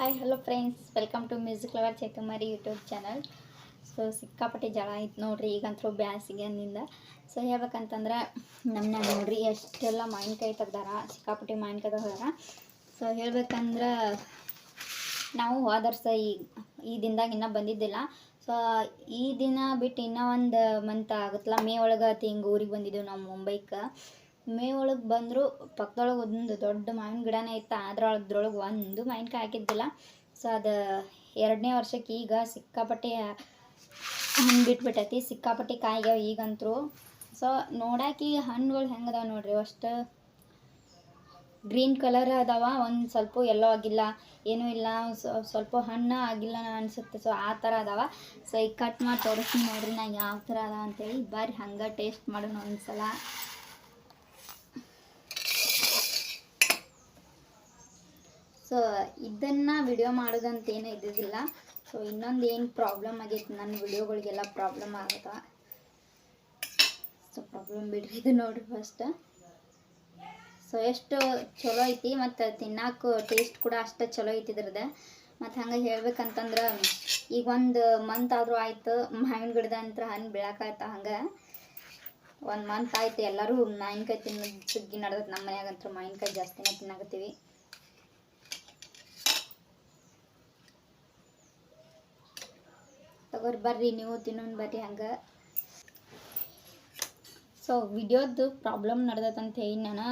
Hi hello friends welcome to music lover Chaitumari YouTube channel so ಸಿಕ್ಕಾಪಟ್ಟೆ ಜಳ ಆಯ್ತು ನೋಡ್ರಿ ಈಗಂತೂ ಬ್ಯಾಸಿಗೆನಿಂದ ಸೊ ಹೇಳ್ಬೇಕಂತಂದ್ರೆ ನಮ್ಮನ್ನ ನೋಡ್ರಿ, ಎಷ್ಟೆಲ್ಲ ಮಾವಿನಕಾಯಿ ತೆಗ್ದಾರ, ಸಿಕ್ಕಾಪಟ್ಟೆ ಮಾವಿನಕಾಯಿ ತೆಗ್ದಾರ ಸೊ ಹೇಳ್ಬೇಕಂದ್ರೆ, ನಾವು ಹೋದರ್ಸ ಈ ಈ ದಿನದಾಗ ಇನ್ನೂ ಬಂದಿದ್ದಿಲ್ಲ. ಸೊ ಈ ದಿನ ಬಿಟ್ಟು ಇನ್ನೂ ಒಂದು ಮಂತ್ ಆಗುತ್ತಲ್ಲ, ಮೇ ಒಳಗೆ ಹಿಂಗೆ ಊರಿಗೆ ಬಂದಿದ್ದೆವು ನಾವು ಮುಂಬೈಗೆ ಮೇ ಒಳಗೆ ಬಂದರೂ ಪಕ್ಕದೊಳಗೆ ಒಂದು ದೊಡ್ಡ ಮಾವಿನ ಗಿಡನೇ ಇತ್ತು ಅದ್ರೊಳಗದ್ರೊಳಗೆ ಅದ್ರೊಳಗೆ ಒಂದು ಮಾವಿನಕಾಯಿ ಹಾಕಿದ್ದಿಲ್ಲ. ಸೊ ಅದು ಎರಡನೇ ವರ್ಷಕ್ಕೆ ಈಗ ಸಿಕ್ಕಾಪಟ್ಟೆ ಹಣ್ಣು ಬಿಟ್ಬಿಟ್ಟೈತಿ ಸಿಕ್ಕಾಪಟ್ಟೆ ಕಾಯಿಗೆ ಈಗಂತರೂ. ಸೊ ನೋಡಾಕಿ ಹಣ್ಣುಗಳು ಹೆಂಗದಾವ ನೋಡ್ರಿ, ಅಷ್ಟು ಗ್ರೀನ್ ಕಲರ್ ಅದಾವ, ಒಂದು ಸ್ವಲ್ಪ ಎಲ್ಲೋ ಆಗಿಲ್ಲ, ಏನೂ ಇಲ್ಲ ಸ್ವ- ಸ್ವಲ್ಪ ಹಣ್ಣು ಆಗಿಲ್ಲ ಅನಿಸುತ್ತೆ. ಸೊ ಆ ಥರ ಅದಾವ. ಸೊ ಈಗ ಕಟ್ ಮಾಡಿ ತೋರಿಸ್ತೀನಿ ನೋಡ್ರಿ ನಾ ಯಾವ ಥರ ಅದಾವ ಅಂತೇಳಿ. ಬರ್ರಿ, ಹಂಗೆ ಟೇಸ್ಟ್ ಮಾಡೋಣ ಒಂದ್ಸಲ. ಸೊ ಇದನ್ನು ವಿಡಿಯೋ ಮಾಡೋದಂತ ಏನೂ ಇದ್ದಿದ್ದಿಲ್ಲ. ಸೊ ಇನ್ನೊಂದು ಏನು ಪ್ರಾಬ್ಲಮ್ ಆಗೈತೆ ನನ್ನ ವಿಡಿಯೋಗಳಿಗೆಲ್ಲ ಪ್ರಾಬ್ಲಮ್ ಆಗತ್ತ. ಸೊ ಪ್ರಾಬ್ಲಮ್ ಬಿಡ್ರಿ ಇದು ನೋಡ್ರಿ ಫಸ್ಟ್ ಸೊ ಎಷ್ಟು ಚಲೋ ಐತಿ ಮತ್ತು ತಿನ್ನಾಕು ಟೇಸ್ಟ್ ಕೂಡ ಅಷ್ಟು ಚಲೋ ಐತಿ ಇದ್ರದ್ದು ಮತ್ತು ಹಂಗೆ ಹೇಳ್ಬೇಕಂತಂದ್ರೆ, ಈಗ ಒಂದು ಮಂತ್ ಆದರೂ ಆಯಿತು, ಮಾವಿನ ಗಿಡದ ಅಂತ ಹಣ್ಣು ಬೀಳಕಾಯ್ತ ಹಂಗೆ. ಒಂದು ಮಂತ್ ಆಯ್ತು ಎಲ್ಲರೂ ಮಾವಿನಕಾಯಿ ತಿನ್ನೋದು ಸುಗ್ಗಿ ನಡೆದೈತೆ ನಮ್ಮ ಮನ್ಯಾಗಂತೂ ಮಾವಿನಕಾಯಿ ಜಾಸ್ತಿನೇ ತಿನ್ನಾಕತ್ತೀವಿ. ತಗೋರಿ ಬರ್ರಿ, ನೀವು ತಿನ್ನೋನ್ ಬರ್ರಿ ಹಂಗೆ. ಸೊ ವಿಡಿಯೋದು ಪ್ರಾಬ್ಲಮ್ ಅಂತ ಹೇಳಿ ನಾನು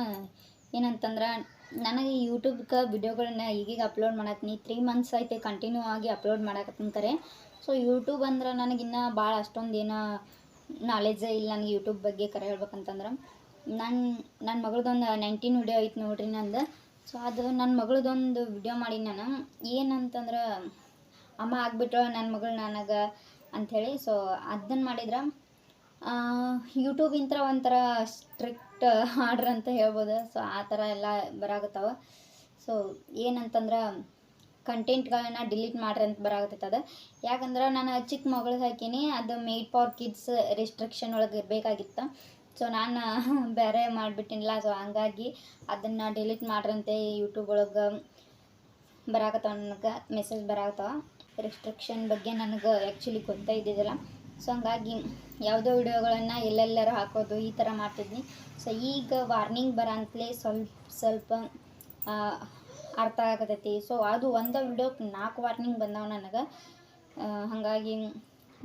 ಏನಂತಂದ್ರೆ, ನನಗೆ ಯೂಟ್ಯೂಬ್ಗೆ ವಿಡಿಯೋಗಳನ್ನ ಈಗೀಗ ಅಪ್ಲೋಡ್ ಮಾಡತ್ತೀನಿ ತ್ರೀ ಮಂತ್ಸ್ ಐತೆ ಕಂಟಿನ್ಯೂ ಆಗಿ ಅಪ್ಲೋಡ್ ಮಾಡಕತ್ತೀನಿ ಸೊ ಯೂಟ್ಯೂಬ್ ಅಂದ್ರೆ ನನಗಿನ್ನ ಭಾಳ ಅಷ್ಟೊಂದು ಏನೋ ನಾಲೆಜೇ ಇಲ್ಲ ನನಗೆ ಯೂಟ್ಯೂಬ್ ಬಗ್ಗೆ ಕರೆ ಹೇಳ್ಬೇಕಂತಂದ್ರೆ. ನನ್ನ ನನ್ನ ಮಗಳದೊಂದು ನೈನ್ಟೀನ್ ವಿಡಿಯೋ ಐತೆ ನೋಡ್ರಿ ನಂದು. ಸೊ ಅದು ನನ್ನ ಮಗಳದೊಂದು ವಿಡಿಯೋ ಮಾಡಿ ನಾನು. ಏನಂತಂದ್ರೆ ಅಮ್ಮ ಆಗ್ಬಿಟ್ರ ನನ್ನ ಮಗಳು ನನಗೆ ಅಂಥೇಳಿ. ಸೊ ಅದನ್ನು ಮಾಡಿದ್ರ ಯೂಟ್ಯೂಬ್ ಇಂತ್ರ ಒಂಥರ ಸ್ಟ್ರಿಕ್ಟ್ ಆರ್ಡ್ರ್ ಅಂತ ಹೇಳ್ಬೋದು. ಸೊ ಆ ಥರ ಎಲ್ಲ ಬರಾಗತ್ತವ. ಸೊ ಏನಂತಂದ್ರೆ ಕಂಟೆಂಟ್ಗಳನ್ನ ಡಿಲೀಟ್ ಮಾಡ್ರಿ ಅಂತ ಬರಾಗತ್ತೈತೆ ಅದು. ಯಾಕಂದ್ರೆ, ನಾನು ಚಿಕ್ಕ ಮಗಳಿಗೆ ಹಾಕೀನಿ ಅದು ಮೇಡ್ ಫಾರ್ ಕಿಡ್ಸ್ ರಿಸ್ಟ್ರಿಕ್ಷನ್ ಒಳಗೆ ಇರಬೇಕಾಗಿತ್ತು. ಸೊ ನಾನು ಬೇರೆ ಮಾಡಿಬಿಟ್ಟಿನಿಲ್ಲ ಸೊ ಹಂಗಾಗಿ ಅದನ್ನು ಡಿಲೀಟ್ ಮಾಡ್ರಂತೆ ಯೂಟ್ಯೂಬ್ ಒಳಗೆ ಬರಾಕತ್ತಾವ ನನಗೆ ಮೆಸೇಜ್ ಬರಾಕತ್ತಾವ ರಿಸ್ಟ್ರಿಕ್ಷನ್ ಬಗ್ಗೆ ನನಗೆ ಆ್ಯಕ್ಚುಲಿ ಗೊತ್ತಾ ಇದ್ದಿದ್ದಿಲ್ಲ. ಸೊ ಹಂಗಾಗಿ ಯಾವುದೋ ವಿಡಿಯೋಗಳನ್ನು ಎಲ್ಲೆಲ್ಲರೂ ಹಾಕೋದು ಈ ಥರ ಮಾಡ್ತಿದ್ನಿ ಸೊ ಈಗ ವಾರ್ನಿಂಗ್ ಬರಂತಲೇ ಸ್ವಲ್ಪ ಸ್ವಲ್ಪ ಅರ್ಥ ಆಗತೈತಿ. ಸೊ ಅದು ಒಂದು ವಿಡಿಯೋಕ್ಕೆ ನಾಲ್ಕು ವಾರ್ನಿಂಗ್ ಬಂದಾವೆ ನನಗೆ. ಹಾಗಾಗಿ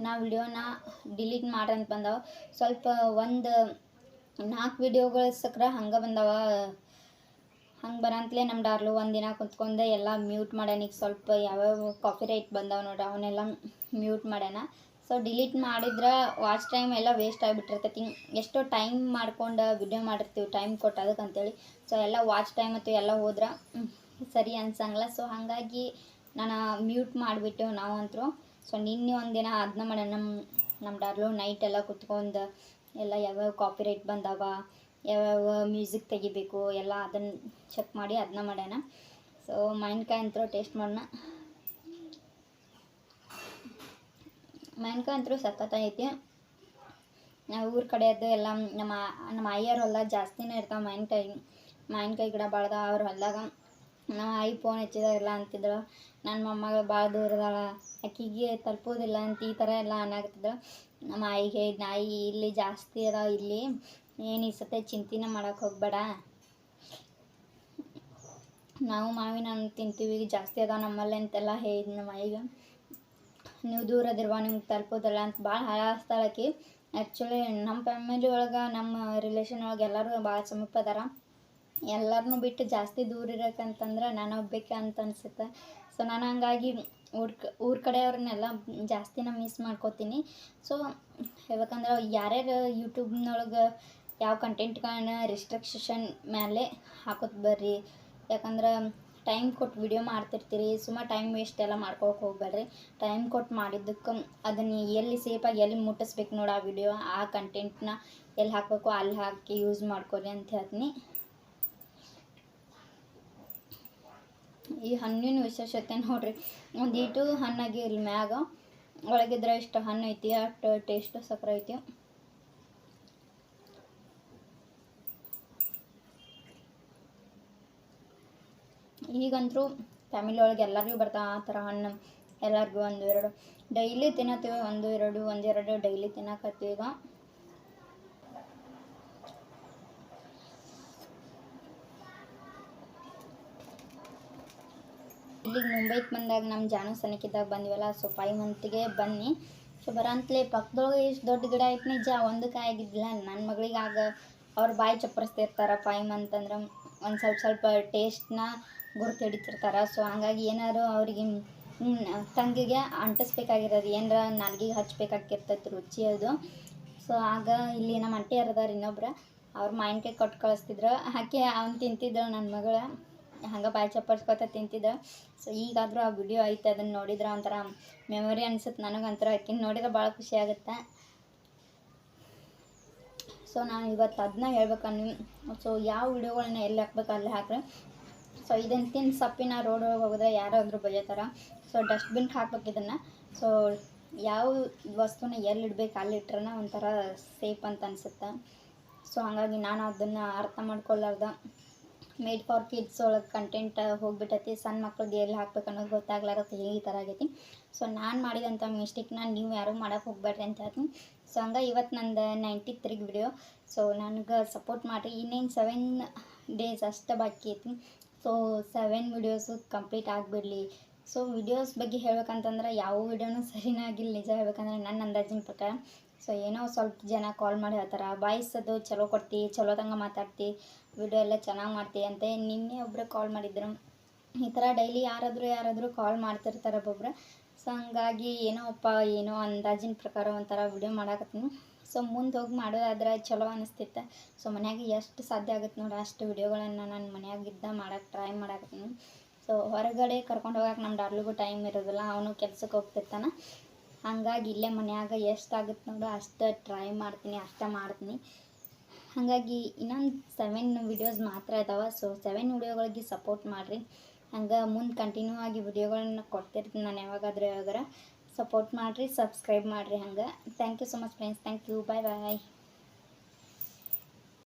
ನಾ ವಿಡಿಯೋನ ಡಿಲೀಟ್ ಮಾಡ್ರಂತ ಬಂದಾವೆ. ಸ್ವಲ್ಪ ಒಂದು ನಾಲ್ಕು ವಿಡಿಯೋಗಳ ಸಕ್ರ ಹಂಗೆ ಬಂದಾವ. ಹಂಗೆ ಬರಂತಲೇ ನಮ್ಮ ಡಾರ್ಲು ಒಂದಿನ ಕುತ್ಕೊಂಡೆ ಎಲ್ಲ ಮ್ಯೂಟ್ ಮಾಡ್ಯಾನ. ಈಗ ಸ್ವಲ್ಪ ಯಾವ್ಯಾವ ಕಾಫಿ ರೈಟ್ ಬಂದವ ನೋಡ್ರಿ ಅವನ್ನೆಲ್ಲ ಮ್ಯೂಟ್ ಮಾಡ್ಯಾನ. ಸೊ ಡಿಲೀಟ್ ಮಾಡಿದ್ರೆ ವಾಚ್ ಟೈಮ್ ಎಲ್ಲ ವೇಸ್ಟ್ ಆಗಿಬಿಟ್ಟಿರ್ತೈತಿ. ಎಷ್ಟೋ ಟೈಮ್ ಮಾಡ್ಕೊಂಡು ವಿಡಿಯೋ ಮಾಡಿರ್ತೀವಿ ಟೈಮ್ ಕೊಟ್ಟು ಅದಕ್ಕೆ ಅಂತೇಳಿ ಸೊ ಎಲ್ಲ ವಾಚ್ ಟೈಮ್ ಅಥವಾ ಎಲ್ಲ ಹೋದ್ರೆ ಸರಿ ಅನ್ಸಂಗಿಲ್ಲ. ಸೊ ಹಾಗಾಗಿ ನಾನು ಮ್ಯೂಟ್ ಮಾಡಿಬಿಟ್ಟು ನಾವಂತರೂ. ಸೊ ನಿನ್ನೆ ಒಂದಿನ ಅದನ್ನ ಮಾಡ್ಯಾನ ನಮ್ಮ ನಮ್ಮ ಡಾರ್ಲು. ನೈಟ್ ಎಲ್ಲ ಕುತ್ಕೊಂಡು ಎಲ್ಲ ಯಾವ್ಯಾವ ಕಾಪಿ ರೈಟ್ ಬಂದಾವ ಯಾವ್ಯಾವ ಮ್ಯೂಸಿಕ್ ತೆಗಿಬೇಕು ಎಲ್ಲ ಅದನ್ನು ಚೆಕ್ ಮಾಡಿ ಅದನ್ನ ಮಾಡ್ಯಾನ. ಸೊ ಮಾವಿನಕಾಯಿ ಅಂತೂ ಟೇಸ್ಟ್ ಮಾಡೋಣ ಮಾವಿನಕಾಯಿ ಅಂತೂ ಸಖತ್ತೈತಿ ನಾವು ಊರ ಕಡೆಯದ್ದು ಎಲ್ಲ ನಮ್ಮ ನಮ್ಮ ಆಯಿಯವ್ರ ಜಾಸ್ತಿನೇ ಇರ್ತಾವೆ ಮಾವಿನಕಾಯಿ. ಮಾವಿನಕಾಯಿ ಗಿಡ ಬಾಳ್ದ ಅವ್ರ ಹೊಲ್ದಾಗ. ನಮ್ಮ ಆಯಿ ಫೋನ್ ಹಚ್ಚಿದಾಗೆಲ್ಲ ಅಂತಿದ್ರು. ನನ್ನ ಮೊಮ್ಮಗ ಭಾಳ ದೂರದಾಳ ಆಕಿಗೆ ತಲುಪೋದಿಲ್ಲ ಅಂತ ಈ ಥರ ಎಲ್ಲ ಅನ್ನಾಗತ್ತಿದ್ರು ನಮ್ಮ ಆಯಿಗೆ, ನಾಯಿ ಇಲ್ಲಿ ಜಾಸ್ತಿ ಅದಾವ ಇಲ್ಲಿ. ಏನು ಈ ಸತೆ ಚಿಂತೆನ ಮಾಡಕ್ಕೆ ಹೋಗ್ಬೇಡ. ನಾವು ಮಾವಿನ ಹಣ್ಣು ತಿಂತೀವಿ ಜಾಸ್ತಿ ಅದ ನಮ್ಮಲ್ಲಿ ಅಂತೆಲ್ಲ. ಹೇಳಿದ್ ನಮ್ಮ ಈಗ ನೀವು ದೂರ ಅದಿರ್ವ ನಿಮ್ಗೆ ತಲುಪೋದಲ್ಲ ಅಂತ ಭಾಳ ಹಾಳಾಸ್ತಾಳಕಿ ಆ್ಯಕ್ಚುಲಿ ನಮ್ಮ ಫ್ಯಾಮಿಲಿ ಒಳಗೆ, ನಮ್ಮ ರಿಲೇಷನ್ ಒಳಗೆ ಎಲ್ಲರೂ ಭಾಳ ಸಮೀಪ ಅದಾರ. ಎಲ್ಲರನ್ನೂ ಬಿಟ್ಟು ಜಾಸ್ತಿ ದೂರ ಇರೋಕ್ಕಂತಂದ್ರೆ ನಾನು ಒಬ್ಬಕ್ಕೆ ಅಂತ ಅನ್ಸುತ್ತೆ. ಸೊ ನಾನು ಹಂಗಾಗಿ ಊರ್ ಊರ ಕಡೆಯವ್ರನ್ನೆಲ್ಲ ಜಾಸ್ತಿನ ಮಿಸ್ ಮಾಡ್ಕೋತೀನಿ. ಸೊ ಹೇಳ್ಬೇಕಂದ್ರೆ ಯಾರ್ಯಾರು ಯೂಟ್ಯೂಬ್ನೊಳಗೆ ಯಾವ ಕಂಟೆಂಟ್ಗಳನ್ನ ರಿಸ್ಟ್ರಿಕ್ಷನ್ ಮೇಲೆ ಹಾಕೋದು ಬರ್ರಿ. ಯಾಕಂದ್ರೆ ಟೈಮ್ ಕೊಟ್ಟು ವಿಡಿಯೋ ಮಾಡ್ತಿರ್ತೀರಿ ಸುಮ್ಮ ಟೈಮ್ ವೇಸ್ಟ್ ಎಲ್ಲ ಮಾಡ್ಕೊಳಕ್ಕೆ ಹೋಗ್ಬೇಡ್ರಿ ಟೈಮ್ ಕೊಟ್ಟು ಮಾಡಿದ್ದಕ್ಕೆ ಅದನ್ನು ಎಲ್ಲಿ ಸೇಫಾಗಿ ಎಲ್ಲಿ ಮುಟ್ಟಿಸ್ಬೇಕು ನೋಡಿ ಆ ವಿಡಿಯೋ ಆ ಕಂಟೆಂಟ್ನ ಎಲ್ಲಿ ಹಾಕಬೇಕು, ಅಲ್ಲಿ ಹಾಕಿ ಯೂಸ್ ಮಾಡ್ಕೊಳ್ಳಿ ಅಂತ ಹೇಳ್ತೀನಿ. ಈ ಹಣ್ಣಿನ ವಿಶೇಷತೆ ನೋಡ್ರಿ. ಒಂದು ಈಟು ಹಣ್ಣಾಗಿ ಇಲ್ಲಿ ಮ್ಯಾಗ, ಒಳಗಿದ್ರೆ ಇಷ್ಟು ಹಣ್ಣು ಐತಿ ಅಷ್ಟು ಟೇಸ್ಟು ಸಕ್ಕರೆ ಐತಿ. ಈಗಂತರೂ ಫ್ಯಾಮಿಲಿ ಒಳಗೆ ಎಲ್ಲರಿಗೂ ಬರ್ತಾ ಆ ಥರ ಹಣ್ಣು ಎಲ್ಲರಿಗೂ ಒಂದು ಎರಡು ಡೈಲಿ ತಿನ್ನತ್ತೀವಿ, ಒಂದು ಎರಡು ಒಂದೆರಡು ಡೈಲಿ ತಿನ್ನಕತ್ತೀವಿ ಈಗ. ಇಲ್ಲಿಗೆ ಮುಂಬೈಗೆ ಬಂದಾಗ ನಮ್ಮ ಜಾನು ಸನಿಕಿದ್ದಾಗ ಬಂದಿವಲ್ಲ ಸೊ ಫೈವ್ ಮಂತ್ಗೆ ಬನ್ನಿ. ಸೊ ಬರಂತಲೇ, ಪಕ್ಕದೊಳಗೆ ಎಷ್ಟು ದೊಡ್ಡ ಗಿಡ ಐತೆ ನಿಜ, ಒಂದು ಆಗಿದ್ದಿಲ್ಲ. ನನ್ನ ಮಗಳಿಗೆ ಆಗ ಅವ್ರ ಬಾಯಿ ಚಪ್ಪರಿಸ್ತಿರ್ತಾರೆ ಫೈವ್ ಮಂತ್ ಅಂದ್ರೆ. ಒಂದು ಸ್ವಲ್ಪ ಸ್ವಲ್ಪ ಟೇಸ್ಟ್ನ ಗುರುತು ಹಿಡಿತಿರ್ತಾರೆ. ಸೊ ಹಂಗಾಗಿ ಏನಾರು ಅವ್ರಿಗೆ ತಂಗಿಗೆ ಅಂಟಿಸ್ಬೇಕಾಗಿರೋದು. ಏನಾರ ನಾಲ್ಗಿಗೆ ಹಚ್ಬೇಕಾಗಿರ್ತೈತಿ ರುಚಿ ಅದು. ಸೊ ಆಗ ಇಲ್ಲಿ ನಮ್ಮ ಅಂಟಿ ಅದಾರ ಇನ್ನೊಬ್ರು, ಅವ್ರು ಮಾವಿನಕಾಯಿ ಕೊಟ್ಟು ಕಳಿಸ್ತಿದ್ರು. ಹಾಕಿ ಅವ್ನು ತಿಂತಿದ್ದಳು ನನ್ನ ಮಗಳ. ಹಂಗೆ ಬಾಯಿ ಚಪ್ಪರ್ಸ್ಕೊತ ತಿಂತಿದ್ದ. ಸೊ ಈಗಾದರೂ ಆ ವಿಡಿಯೋ ಐತೆ, ಅದನ್ನು ನೋಡಿದ್ರೆ ಒಂಥರ ಮೆಮೊರಿ ಅನ್ಸುತ್ತೆ ನನಗಂತರ ಆಕಿನ ನೋಡಿದ್ರೆ ಭಾಳ ಖುಷಿ ಆಗುತ್ತೆ. ಸೊ ನಾನು ಇವತ್ತು ಅದನ್ನ ಹೇಳ್ಬೇಕನ್ನು ಸೊ ಯಾವ ವಿಡಿಯೋಗಳನ್ನ ಎಲ್ಲಿ ಹಾಕ್ಬೇಕು ಅಲ್ಲಿ ಹಾಕ್ರೆ. ಸೊ ಇದನ್ನು ತಿಂದು ಸಪ್ಪಿನ ರೋಡ್ ಒಳಗೆ ಹೋಗಿದ್ರೆ ಯಾರಾದರೂ ಬೈಯತ್ತಾರ? ಸೊ ಡಸ್ಟ್ಬಿನ್ ಹಾಕ್ಬೇಕು ಇದನ್ನು. ಸೊ ಯಾವ ವಸ್ತುನ ಎಲ್ಲಿ ಇಡ್ಬೇಕು ಅಲ್ಲಿ ಒಂಥರ ಸೇಫ್ ಅಂತ ಅನಿಸುತ್ತೆ? ಸೊ ಹಾಗಾಗಿ ನಾನು ಅದನ್ನು ಅರ್ಥ ಮಾಡ್ಕೊಳ್ಳಾರ್ದ ಮೇಡ್ ಫಾರ್ ಕಿಡ್ಸ್ ಒಳಗೆ ಕಂಟೆಂಟ್ ಹೋಗ್ಬಿಟ್ಟೈತಿ ಸಣ್ಣ ಮಕ್ಳದ್ದು ಎಲ್ಲಿ ಹಾಕ್ಬೇಕು ಅನ್ನೋದು ಗೊತ್ತಾಗ್ಲಾರತ್ತೆ ಈ ಥರ ಆಗೈತಿ. ಸೊ ನಾನು ಮಾಡಿದಂಥ ಮಿಸ್ಟೇಕ್ನ ನೀವು ಯಾರೂ ಮಾಡೋಕೆ ಹೋಗ್ಬೇಡ್ರಿ ಅಂತ ಹೇಳ್ತೀನಿ. ಸೊ ಹಂಗೆ ಇವತ್ತು ನಂದು ನೈಂಟಿ ತ್ರೀಗೆ ವಿಡಿಯೋ ಸೊ ನನಗೆ ಸಪೋರ್ಟ್ ಮಾಡಿರಿ. ಇನ್ನೇನು ಸೆವೆನ್ ಡೇಸ್ ಅಷ್ಟೇ ಬಾಕಿ ಐತಿ. ಸೊ ಸೆವೆನ್ ವಿಡಿಯೋಸು ಕಂಪ್ಲೀಟ್ ಆಗಿಬಿಡಲಿ. ಸೊ ವಿಡಿಯೋಸ್ ಬಗ್ಗೆ ಹೇಳ್ಬೇಕಂತಂದ್ರೆ ಯಾವ ವಿಡಿಯೋನೂ ಸರಿನಾಗಿಲ್ಲ ನಿಜ ಹೇಳ್ಬೇಕಂದ್ರೆ ನನ್ನ ಅಂದಾಜಿನ ಪ್ರಕಾರ. ಸೊ ಏನೋ ಸ್ವಲ್ಪ ಜನ ಕಾಲ್ ಮಾಡಿ ಹೇಳ್ತಾರೆ ವಾಯ್ಸ್ ಅದು ಚಲೋ ಕೊಡ್ತಿ ಚಲೋದಂಗೆ ಮಾತಾಡ್ತಿ ವಿಡಿಯೋ ಎಲ್ಲ ಚೆನ್ನಾಗಿ ಮಾಡ್ತಿ ಅಂತ ನಿನ್ನೆ ಒಬ್ಬರು ಕಾಲ್ ಮಾಡಿದ್ರು. ಈ ಥರ ಡೈಲಿ ಯಾರಾದರೂ ಯಾರಾದರೂ ಕಾಲ್ ಮಾಡ್ತಿರ್ತಾರೆ ಒಬ್ಬೊಬ್ರು. ಸೊ ಹಂಗಾಗಿ ಏನೋ ಅಪ್ಪ ಏನೋ ಅಂದಾಜಿನ ಪ್ರಕಾರ ಒಂಥರ ವಿಡಿಯೋ ಮಾಡಾಕತ್ತೀನಿ. ಸೊ ಮುಂದೆ ಹೋಗಿ ಮಾಡೋದಾದ್ರೆ ಚಲೋ ಅನಿಸ್ತಿತ್ತು. ಸೊ ಮನ್ಯಾಗ ಎಷ್ಟು ಸಾಧ್ಯ ಆಗುತ್ತೆ ನೋಡಿ ಅಷ್ಟು ವಿಡಿಯೋಗಳನ್ನು ನಾನು ಮನ್ಯಾಗಿದ್ದ ಮಾಡೋಕ್ಕೆ ಟ್ರೈ ಮಾಡಾಕತ್ತೀನಿ ಸೊ ಹೊರಗಡೆ ಕರ್ಕೊಂಡು ಹೋಗಕ್ಕೆ ನಮ್ಮ ಡಾರ್ಲಿಗೂ ಟೈಮ್ ಇರೋದಿಲ್ಲ, ಅವನು ಕೆಲ್ಸಕ್ಕೆ ಹೋಗ್ತಿರ್ತಾನೆ. ಹಾಗಾಗಿ ಇಲ್ಲೇ ಮನ್ಯಾಗ ಎಷ್ಟಾಗುತ್ತೆ ನೋಡು ಅಷ್ಟು ಟ್ರೈ ಮಾಡ್ತೀನಿ, ಅಷ್ಟೇ ಮಾಡ್ತೀನಿ. ಹಾಗಾಗಿ ಇನ್ನೊಂದು ಸೆವೆನ್ ವಿಡಿಯೋಸ್ ಮಾತ್ರ ಇದಾವೆ ಸೊ ಸೆವೆನ್ ವಿಡಿಯೋಗಳಿಗೆ ಸಪೋರ್ಟ್ ಮಾಡಿರಿ. ಹಂಗೆ ಮುಂದೆ ಕಂಟಿನ್ಯೂ ಆಗಿ ವಿಡಿಯೋಗಳನ್ನ ಕೊಡ್ತಿರ್ತೀನಿ ನಾನು ಯಾವಾಗಾದ್ರೂ ಯಾವಾಗಾರ. ಸಪೋರ್ಟ್ ಮಾಡಿರಿ ಸಬ್ಸ್ಕ್ರೈಬ್ ಮಾಡಿರಿ ಹಂಗೆ. Thank you so much friends thank you bye bye